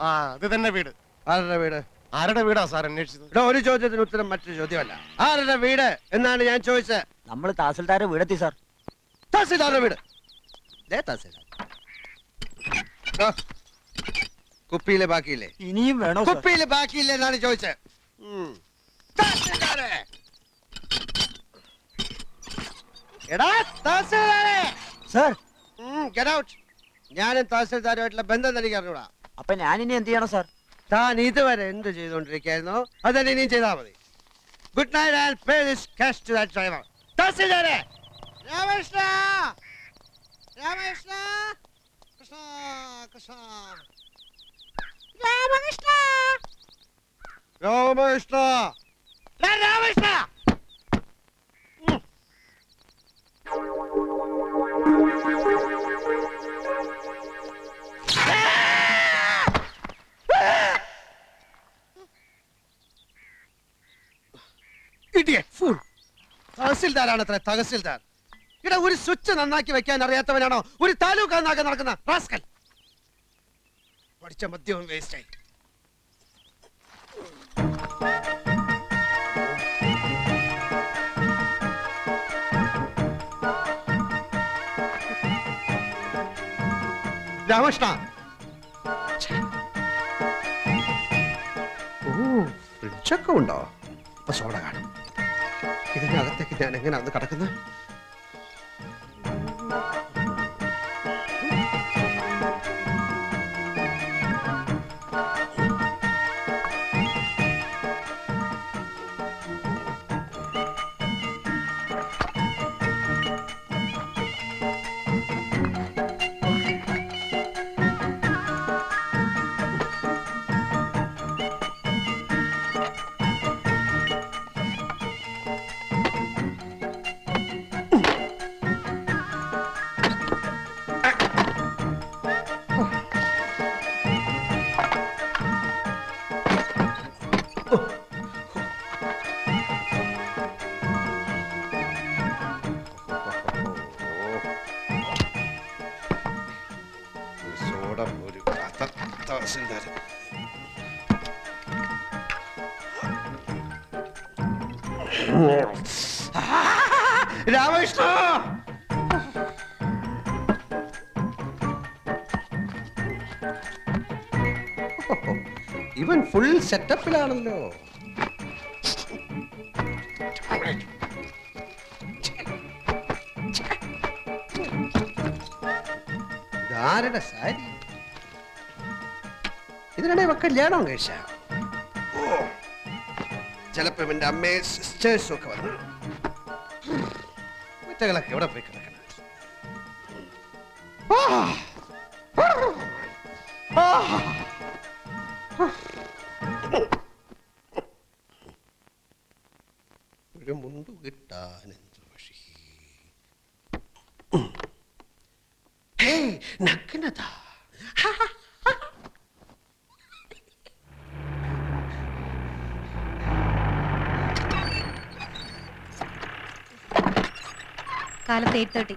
ആ തന്നെ വീട്. ആരുടെ വീട്? ആരുടെ വീടാ സാർ അന്വേഷിച്ചത്? ഇവിടെ ഒരു ചോദ്യത്തിന് ഉത്തരം മറ്റൊരു ചോദ്യമല്ല. ആരുടെ വീട് എന്നാണ് ഞാൻ ചോദിച്ചത്? നമ്മൾ തഹസിൽദാരെ വീടെത്തി സാർ. തഹസിൽദാരുടെ വീട്? ദേ തഹസിൽദാർ. ആ, കുപ്പിയിലെ ബാക്കിയില്ലേ? ഇനിയും വേണോ സാർ? കുപ്പിയിലെ ബാക്കിയില്ലേ എന്നാണ് ചോദിച്ചത്. ഉം. തഹസിൽദാരെ! എടാ തഹസിൽദാരെ! സാർ. ഗെറ്റ് ഔട്ട് ഞാനും തഹസിൽദാരുമായിട്ടുള്ള ബന്ധം തനിക്ക് അറിഞ്ഞൂടാ. അപ്പൊ ഞാൻ ഇനി എന്ത് ചെയ്യണം സാർ? താൻ ഇതുവരെ എന്ത് ചെയ്തുകൊണ്ടിരിക്കുകയായിരുന്നോ? അതന്നെ ഇനിയും ചെയ്താൽ മതി. Good night and pay this cash to that driver തഹസിൽദാരെ! Ramakrishna! Ramakrishna! Krishna Krishna! Ramakrishna! Ramakrishna! Ramakrishna! Idiot, full തഹസിൽദാരാണ് അത്ര തഹസിൽദാർ. ഇവിടെ ഒരു സ്വിച്ച് നന്നാക്കി വെക്കാൻ അറിയാത്തവനാണോ ഒരു താലൂക്ക് നന്നാക്കാൻ നടക്കുന്ന റാസ്കൽ. പഠിച്ച മദ്യവും വേസ്റ്റ് ആയി രാമകൃഷ്ണ ഫ്രിഡ്ജൊക്കെ ഉണ്ടോ? അപ്പൊ സോഡ കാണും. ഇതിനകത്തേക്ക് ഞാൻ എങ്ങനെ കടക്കുന്നത് കിടക്കുന്നത് തഹസിൽദാർ രാമകൃഷ്ണ! ഇവൻ ഫുൾ സെറ്റപ്പിലാണല്ലോ. ധാരണ സാരി? ഇതിനിടെ ഇവ കല്യാണം കഴിച്ച. ചിലപ്പോ ഇവന്റെ അമ്മയെ സിസ്റ്റേഴ്സും ഒക്കെ വന്നു. കുറ്റകളൊക്കെ എവിടെ പോയി കിടക്കണം? ആ! ആ! കാലത്ത് എയ്റ്റ് തേർട്ടി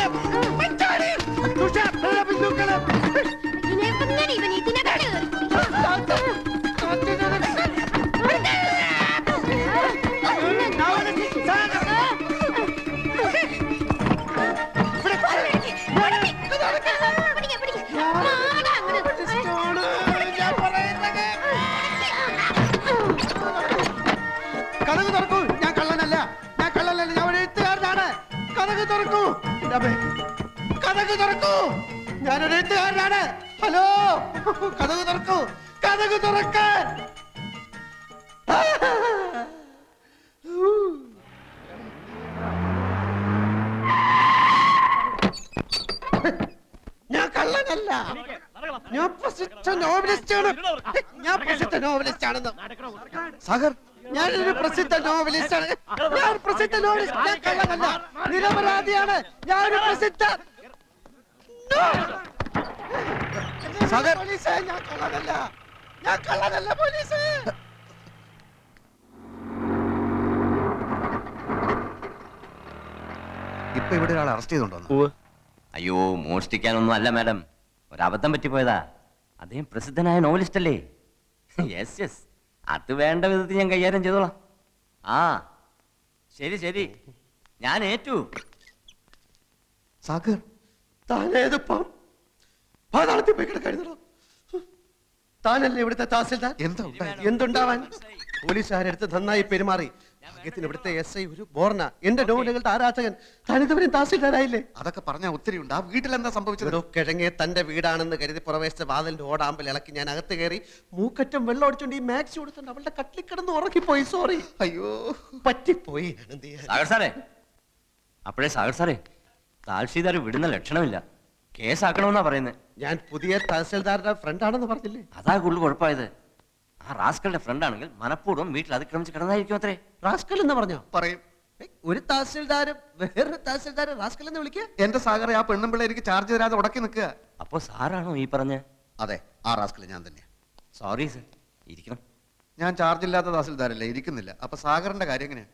him! ഞാനൊരു ഹലോ? കഥകു തുറക്കൂ. കഥകു തുറക്കാൻ ഞാൻ കള്ളനല്ല. ഞാൻ പ്രസിദ്ധ നോവലിസ്റ്റ് ആണ് ഞാൻ പ്രസിദ്ധ നോവലിസ്റ്റ് ആണെന്ന് സാഗർ ഞാനൊരു പ്രസിദ്ധ നോവലിസ്റ്റ് ആണ് ഞാൻ പ്രസിദ്ധ നോവലിസ്റ്റ്. ഞാൻ കള്ളനല്ല. നിരപരാധിയാണ്. ഞാനൊരു പ്രസിദ്ധ സാഗർ. പോലീസേ ഞാൻ കള്ളനല്ല. ഞാൻ കള്ളനല്ല പോലീസേ. ഇപ്പൊ ഇവിടെ ഒരാൾ അറസ്റ്റ് ചെയ്തോണ്ടോ അയ്യോ മോഷ്ടിക്കാനൊന്നും അല്ല മാഡം. ഒരബദ്ധം പറ്റിപ്പോയതാ. അദ്ദേഹം പ്രസിദ്ധനായ നോവലിസ്റ്റ് അല്ലേ യെസ് യെസ്. അത് വേണ്ട വിധത്തിൽ ഞാൻ കൈകാര്യം ചെയ്തോളാം. ആ ശരി ശരി. ഞാൻ ഏറ്റു. സാഗർ. താനേതിപ്പം പാതാളത്തിൽ പോയി കിടക്കായിരുന്നോ താനല്ലേ ഇവിടുത്തെ തഹസിൽദാർ? എന്തുണ്ടാവാൻ? പോലീസുകാരെടുത്ത് നന്നായി പെരുമാറി. ഭാഗ്യത്തിന് ഇവിടുത്തെ എസ് ഐ ഒരു ബോർണ എന്റെ നോവലുകളുടെ ആരാധകൻ. താനിതുവരെയും തഹസിൽദാരായില്ലേ? അതൊക്കെ പറഞ്ഞ ഒത്തിരി ഉണ്ട്. ആ വീട്ടിൽ എന്താ സംഭവിച്ചത്? ഒരു കിഴങ്ങെ തന്റെ വീടാണെന്ന് കരുതി പുറവേശത്തെ വാതിലിന്റെ ഓടാമ്പൽ ഇളക്കി ഞാൻ അകത്ത് കയറി മൂക്കറ്റം വെള്ളം അടിച്ചോണ്ട് ഈ മാക്സി കൊടുത്തുണ്ട് അവളുടെ കട്ടിൽ കിടന്ന് പോയി സോറി അയ്യോ. പറ്റിപ്പോയി? സാഗർ സാറേ. അപ്പോഴേ സാഗർ സാറേ താൽസീദാർ വിടുന്ന ലക്ഷണമില്ല. കേസാക്കണമെന്നാ പറയുന്നത് ഞാൻ പുതിയ തഹസിൽദാരുടെ ഫ്രണ്ട് ആണെന്ന് പറഞ്ഞില്ലേ? അതാ കൂടുതൽ കുഴപ്പമായത്. ആ റാസ്കളുടെ ഫ്രണ്ട് ആണെങ്കിൽ മനഃപൂർവം വീട്ടിൽ അതിക്രമിച്ച് കിടന്നായിരിക്കും അത്രേ. റാസ്കൽ എന്ന് പറഞ്ഞോ? പറയും. ഒരു തഹസിൽദാരും വേറൊരു തഹസിൽദാരും റാസ്കൽ എന്ന് വിളിക്കുക? എന്റെ സാഗറെ ആ പെണ്ണും പിള്ളേ എനിക്ക് ചാർജ് തരാതെ ഉടക്കി നിൽക്കുക. അപ്പോ സാറാണോ ഈ പറഞ്ഞ? അതെ ആ റാസ്കൽ ഞാൻ തന്നെ സോറി സർ ഇരിക്കണം. ഞാൻ ചാർജ് ഇല്ലാത്ത തഹസിൽദാരല്ലേ ഇരിക്കുന്നില്ല. അപ്പൊ സാഗറിന്റെ കാര്യം എങ്ങനെയാ?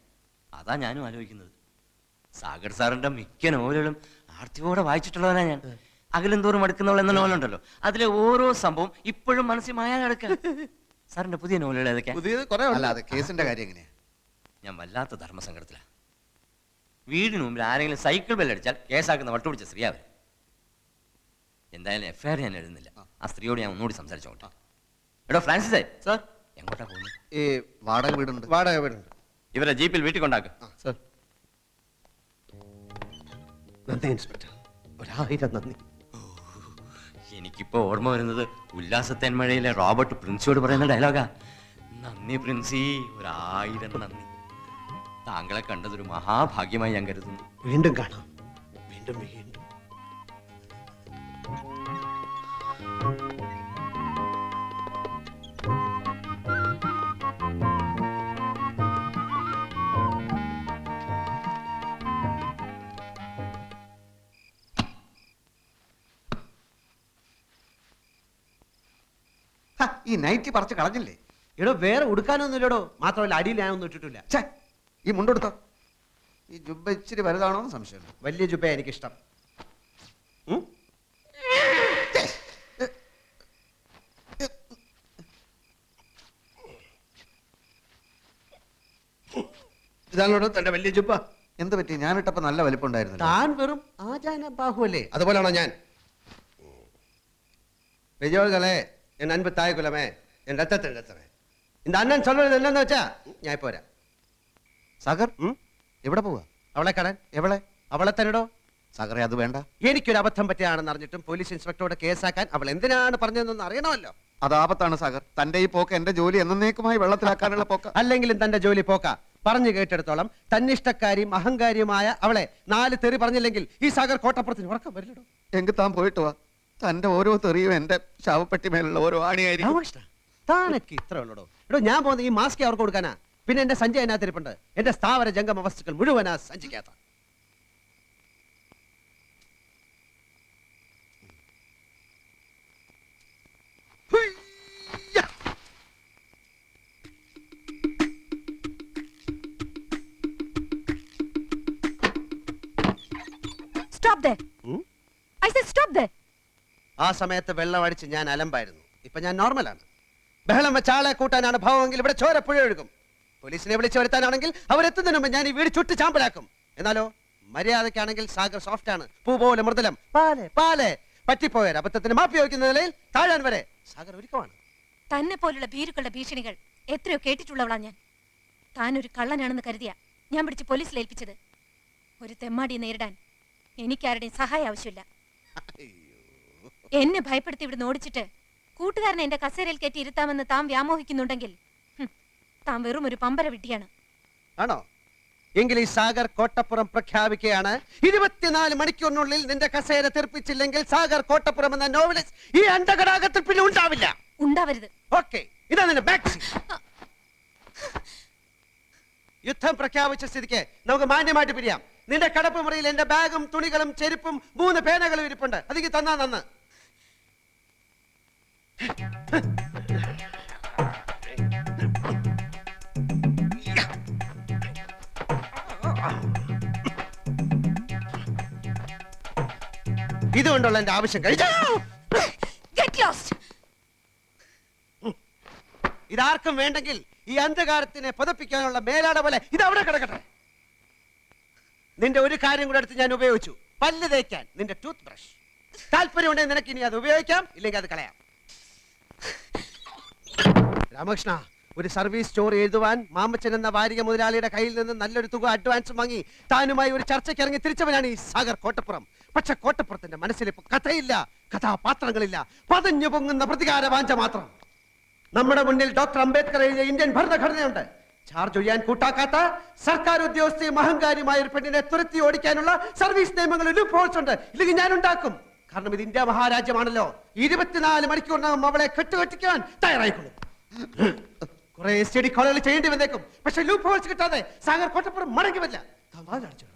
അതാ ഞാനും ആലോചിക്കുന്നത്. സാഗർ സാറിന്റെ മിക്ക നോവലുകളും ആർത്തിയോടെ വായിച്ചിട്ടുള്ളവനാ ഞാൻ. അകലും തോറും അടുക്കുന്നവൾ എന്ന നോവലുണ്ടല്ലോ അതിലെ ഓരോ സംഭവം ഇപ്പോഴും മനസ്സിൽ മായാതെ കിടക്കുക സാറിന്റെ പുതിയ നോവലുകൾ ഏതൊക്കെ പുതിയത് കുറെ അല്ല അതെ കേസിന്റെ കാര്യം എങ്ങനെയാ? ഞാൻ വല്ലാത്ത ധർമ്മസങ്കടത്തിലാ. വീടിന് മുമ്പിൽ ആരെങ്കിലും സൈക്കിൾ ബെല്ലടിച്ചാൽ കേസാക്കുന്ന വട്ടുപിടിച്ച സ്ത്രീ അവർ എന്തായാലും എഫ്ഐആർ ഞാൻ എഴുതുന്നില്ല. ആ. സ്ത്രീയോട് ഞാൻ ഒന്നുകൂടി സംസാരിച്ചോട്ടെ എടോ ഫ്രാൻസിസ്. സാർ. എങ്ങോട്ടാ പോകുന്നത്? ഈ വാടക വീടുണ്ട്. വാടക വീടുണ്ട്. ഇവരെ ജീപ്പിൽ വീട്ടിൽ കൊണ്ടാക്കുക നന്ദി ഇൻസ്പെക്ടർ. ഒരായിരം നന്ദി. എനിക്കിപ്പോ ഓർമ്മ വരുന്നത് ഉല്ലാസത്തേന്മഴയിലെ റോബർട്ട് പ്രിൻസിയോട് പറയുന്ന ഡയലോഗാ. നന്ദി പ്രിൻസി ഒരായിരം നന്ദി. താങ്കളെ കണ്ടതൊരു മഹാഭാഗ്യമായി ഞാൻ കരുതുന്നു. വീണ്ടും കാണാം. വീണ്ടും വീണ്ടും ഈ നൈറ്റി പറച്ച് കളഞ്ഞില്ലേ? എടോ വേറെ ഉടുക്കാനൊന്നുമില്ലടോ. മാത്രമല്ല അടിയിൽ ഞാനൊന്നും ഇട്ടിട്ടില്ല. ഛേ ഈ മുണ്ടെടുത്തോ ഈ ജുബ്ബ ഇച്ചിരി വലുതാണോ എന്ന് സംശയം വലിയ ജുബ്ബ എനിക്കിഷ്ടം. ഇതാണോ തന്റെ വലിയ ജുബ്ബ എന്ത് പറ്റി? ഞാനിട്ടപ്പോ നല്ല വലിപ്പുണ്ടായിരുന്നു താൻ വെറും ആചാന ബാഹുവല്ലേ അതുപോലെയാണോ ഞാൻ രജോകളെ என் அன்பு தாய் குலமே என் ரத்தத்தின் ரத்தமே இந்த அண்ணன் சொல்றது என்னன்னு வச்சா ഞാൻ ഇപ്പോ വരാം സാഗർ ഉം? എവിടെ പോവാ അവളെ കാണാൻ എവളെ അവളെ തന്നെടോ സാഗറെ അത് വേണ്ട എനിക്കൊരു അബദ്ധം പറ്റിയാണെന്ന് അറിഞ്ഞിട്ടും പോലീസ് ഇൻസ്പെക്ടറോട് കേസാക്കാൻ അവൾ എന്തിനാണ് പറഞ്ഞതെന്ന് അറിയണമല്ലോ അത് ആപത്താണ് സാഗർ തന്റെ ഈ പോക്ക് എന്റെ ജോലി എന്നേക്കുമായി വെള്ളത്തിലാക്കാനുള്ള പോക്ക അല്ലെങ്കിലും തന്റെ ജോലി പോക്ക പറഞ്ഞു കേട്ടെടുത്തോളം തന്നിഷ്ടക്കാരിയും അഹങ്കാരിയുമായ അവളെ നാല് തെറി പറഞ്ഞില്ലെങ്കിൽ ഈ സാഗർ കോട്ടപ്പുറത്തിന് ഉറക്കം വരില്ലടോ എങ്കിൽ താൻ പോയിട്ട് വാ തന്റെ ഓരോ തെറിയും എന്റെ ശവപ്പെട്ടി മേലുള്ള ഓരോ ആണിയായിരിക്കും. രാമകൃഷ്ണ താനൊക്കെ ഇത്ര ഉള്ളടോ. എടോ ഞാൻ പോകുന്ന ഈ മാസ്ക് അവർക്ക് കൊടുക്കാനാ. പിന്നെ എന്റെ സഞ്ചി അതിനകത്തിരിപ്പുണ്ട്. എന്റെ സ്ഥാവര ജംഗമ വസ്തുക്കൾ മുഴുവനാ സഞ്ചിക്കാത്ത Stop there. Hmm? I said stop ദേ ആ സമയത്ത് വെള്ളം അടിച്ച് ഞാൻ അലമ്പായിരുന്നു. ഇപ്പൊ ഞാൻ നോർമലാണ്. ബഹളം വെച്ച ആളെ കൂട്ടാനാണ് ഭാവമെങ്കിൽ ഇവിടെ ചോര പുഴ ഒഴുകും. പോലീസിനെ വിളിച്ചു വരുത്താനാണെങ്കിൽ അവരെത്തുന്നതിന് മുമ്പ് ഞാൻ ഈ വീട് ചുട്ട് ചാമ്പലാക്കും. എന്നാലോ മര്യാദക്കാണെങ്കിൽ സാഗർ സോഫ്റ്റ് ആണ് പൂ പോലെ മൃദുലം. പാലെ പാലെ. പറ്റിപ്പോയാൽ അബദ്ധത്തിന് മാപ്പി വയ്ക്കുന്ന നിലയിൽ താഴാൻ വരെ സാഗർ ഒരുക്കമാണ്. തന്നെ പോലുള്ള ഭീരുക്കളുടെ ഭീഷണികൾ എത്രയോ കേട്ടിട്ടുള്ളവളാ ഞാൻ. താൻ ഒരു കള്ളനാണെന്ന് കരുതിയ ഞാൻ പിടിച്ച് പോലീസിൽ ഏൽപ്പിച്ചത്. ഒരു തെമ്മാടിയെ നേരിടാൻ എനിക്കാരുടെയും സഹായം ആവശ്യമില്ല. എന്നെ ഭയപ്പെടുത്തി ഇവിടുന്ന് ഓടിച്ചിട്ട് കൂട്ടുകാരനെ എന്റെ കസേരയിൽ കയറ്റി ഇരുത്താമെന്ന് താൻ വ്യാമോഹിക്കുന്നുണ്ടെങ്കിൽ താൻ വെറും ഒരു പമ്പര വിട്ടിയാണ് ആണോ? എങ്കിൽ ഈ സാഗർ കോട്ടപ്പുറം പ്രഖ്യാപിക്കുകയാണ്. ഇരുപത്തിനാല് മണിക്കൂറിനുള്ളിൽ നിന്റെ കസേര തെറിപ്പിച്ചില്ലെങ്കിൽ സാഗർ കോട്ടപ്പുറം എന്ന നോവലിസ് ഈ അണ്ടഘടാകത്തിൽ പിന്നെ ഉണ്ടാവില്ല. ഉണ്ടാവരുത്. ഓക്കെ ഇതാ നിന്റെ ബാക്ക് യുദ്ധം പ്രഖ്യാപിച്ച സ്ഥിതിക്ക് നമുക്ക് മാന്യമായിട്ട് പിരിയാം. നിന്റെ കടപ്പ് മുറിയിൽ എന്റെ ബാഗും തുണികളും ചെരുപ്പും മൂന്ന് പേനകളും ഇരിപ്പുണ്ട്. അതിക്ക് തന്നാ നന്ന്. ഇതുകൊണ്ടുള്ള എന്റെ ആവശ്യം കഴിഞ്ഞു! ഇതാർക്കും വേണ്ടെങ്കിൽ ഈ അന്ധകാരത്തിനെ പുതപ്പിക്കാനുള്ള മേലാട പോലെ ഇത് അവിടെ കിടക്കട്ടെ. നിന്റെ ഒരു കാര്യം കൂടെ എടുത്ത് ഞാൻ ഉപയോഗിച്ചു. പല്ല് തേക്കാൻ നിന്റെ ടൂത്ത് ബ്രഷ് താല്പര്യമുണ്ടെങ്കിൽ നിനക്ക് ഇനി അത് ഉപയോഗിക്കാം ഇല്ലെങ്കിൽ അത് കളയാം. രാമകൃഷ്ണ ഒരു സർവീസ് സ്റ്റോർ എഴുതുവാൻ മാമച്ചൻ എന്ന വാരിക മുതലാളിയുടെ കയ്യിൽ നിന്ന് നല്ലൊരു തുക അഡ്വാൻസ് വാങ്ങി താനുമായി ഒരു ചർച്ചയ്ക്ക് ഇറങ്ങി തിരിച്ചവനാണ് ഈ സാഗർ കോട്ടപ്പുറം. പക്ഷെ കോട്ടപ്പുറത്തിന്റെ മനസ്സിൽ ഇപ്പൊ കഥയില്ല കഥാപാത്രങ്ങളില്ല പതഞ്ഞു പൊങ്ങുന്ന പ്രതികാര വാഞ്ച മാത്രം. നമ്മുടെ മുന്നിൽ ഡോക്ടർ അംബേദ്കർ എഴുതിയ ഇന്ത്യൻ ഭരണഘടനയുണ്ട്. ചാർജ് ഒഴിയാൻ കൂട്ടാക്കാത്ത സർക്കാർ ഉദ്യോഗസ്ഥയും അഹങ്കാരിയുമായ ഒരു പെണ്ണിനെ തുരത്തി ഓടിക്കാനുള്ള സർവീസ് നിയമങ്ങൾ ലൂപ്പ് ഉണ്ട്. ഇല്ലെങ്കിൽ ഞാൻ ഉണ്ടാക്കും കാരണം ഇത് ഇന്ത്യ മഹാരാജ്യമാണല്ലോ. ഇരുപത്തിനാല് മണിക്കൂറിനകം അവളെ കെട്ടുകെട്ടിക്കാൻ തയ്യാറായിക്കൊള്ളും. കുറെ സ്റ്റഡി കോളുകൾ ചെയ്യേണ്ടി വന്നേക്കും. പക്ഷെ ലൂപ്പ് ഹോൾസ് കിട്ടാതെ സാഗർ കോട്ടപ്പുറം മടങ്ങി വരില്ല. വാതിലടച്ചിടും.